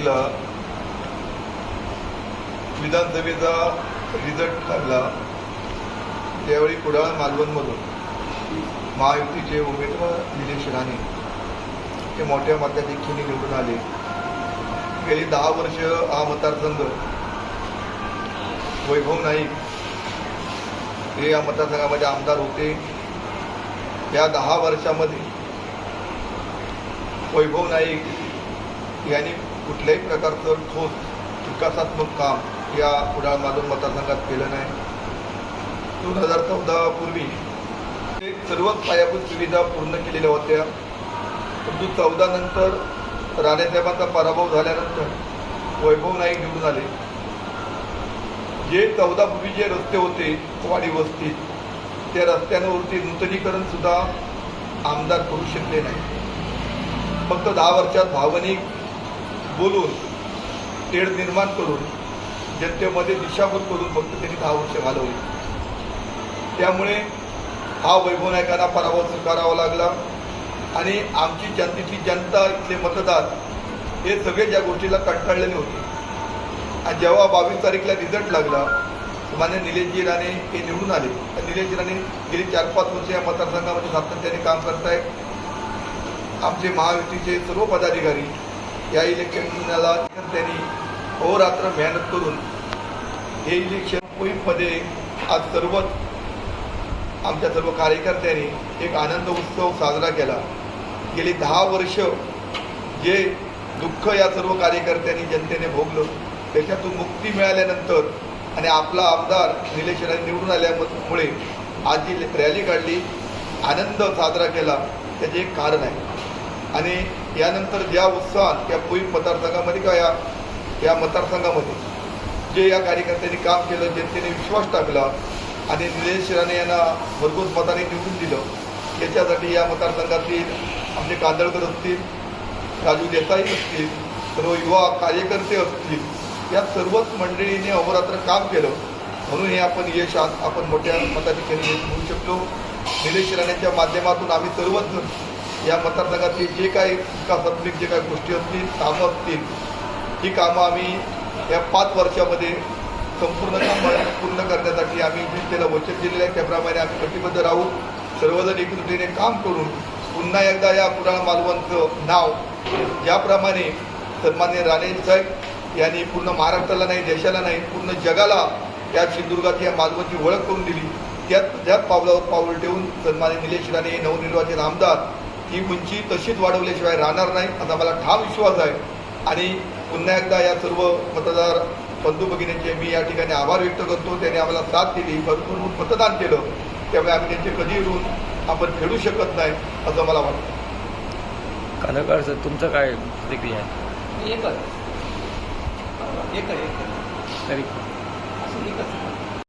तारीखला विधानसभेचा रिझल्ट लागला. त्यावेळी कुडाळ मालवणमधून महायुतीचे उमेदवार निलेश राणे हे मोठ्या मताधिक्याने निवडून आले. गेली दहा वर्ष हा मतदारसंघ वैभव नाईक हे या मतदारसंघामध्ये आमदार होते. या दहा वर्षामध्ये वैभव नाईक यांनी कुठल्याही प्रकारचं ठोस विकासात्मक काम या कुडाळ माधव मतदारसंघात केलं नाही. दोन हजार चौदा पूर्वी ते सर्वच पायाभूत सुविधा पूर्ण केलेल्या होत्या. परंतु चौदानंतर राणेसाहेबांचा पराभव झाल्यानंतर वैभव नाईक निवडून आले. जे चौदा पूर्वी जे रस्ते होते वाडी वस्तीत त्या रस्त्यांवरती नूतनीकरण सुद्धा आमदार करू शकले नाही. फक्त दहा वर्षात भावनिक बोलून तेढ निर्माण करून जनतेमध्ये दिशाभूल करून फक्त त्यांनी दहा वर्ष घालवली. त्यामुळे हा वैभव नायकांना पराभव स्वीकारावा लागला. आणि आमची जनतेची जनता इथले मतदार हे सगळे ज्या गोष्टीला कंटाळलेले होते. आणि जेव्हा बावीस तारीखला रिझल्ट लागला मान्य निलेशजी राणे हे निवडून आले. तर निलेशजी राणे गेली चार पाच वर्ष या मतदारसंघामध्ये सातत्याने काम करतायत. आमचे महायुतीचे सर्व पदाधिकारी या इलेक्शनला त्यांनी अहोरात्र मेहनत करून हे इलेक्शन होईमध्ये आज सर्वच आमच्या सर्व कार्यकर्त्यांनी एक आनंद उत्सव साजरा केला. गेली दहा वर्ष जे दुःख या सर्व कार्यकर्त्यांनी जनतेने भोगलं त्याच्यातून मुक्ती मिळाल्यानंतर आणि आपला आमदार निलेश राणे निवडून आल्यामुळे आज जी रॅली काढली आनंद साजरा केला त्याचे एक कारण आहे. आणि यानंतर ज्या उत्साहात या पुई मतदारसंघामध्ये का या या मतदारसंघामध्ये जे या कार्यकर्त्यांनी काम केलं जनतेने विश्वास टाकला आणि निलेश राणे यांना भरघोस मताने निवडून दिलं याच्यासाठी या मतदारसंघातील आमचे कांदळकर असतील राजू देसाई असतील सर्व युवा कार्यकर्ते असतील या सर्वच मंडळीने अहोरात्र काम केलं. म्हणून हे आपण यश आज आपण मोठ्या मताधिकारी मिळू शकलो निलेश राणेच्या माध्यमातून आम्ही सर्वच या मतदारसंघातली जे काही विकासात्मक जे काही गोष्टी असतील कामं असतील ही कामं आम्ही या पाच वर्षामध्ये संपूर्ण कामं पूर्ण करण्यासाठी आम्ही जनतेला वचन दिलेलं आहे. त्याप्रमाणे आम्ही कटिबद्ध राहू सर्वजण एकजुटीने काम करून पुन्हा एकदा या पुराण मालवणचं नाव ज्याप्रमाणे सन्मान्य राणे साहेब यांनी पूर्ण महाराष्ट्राला नाही देशाला नाही पूर्ण जगाला या सिंधुदुर्गात या मालवणची ओळख करून दिली. त्यात त्याच पावलावर पाऊल ठेवून सन्मान्य निलेश राणे हे नवनिर्वाचित आमदार ही उंची तशीच वाढवल्याशिवाय राहणार नाही. असा मला ठाम विश्वास आहे. आणि पुन्हा एकदा या सर्व मतदार बंधू भगिनींचे मी या ठिकाणी आभार व्यक्त करतो. त्यांनी आम्हाला साथ दिली. भरपूर मतदान केलं. त्यामुळे आम्ही त्यांचे कधी येऊन आपण फेडू शकत नाही असं मला वाटतं. कांदळकर सर तुमचं काय प्रतिक्रिया आहे? एकच. एकच एकच. तरी असं एकच.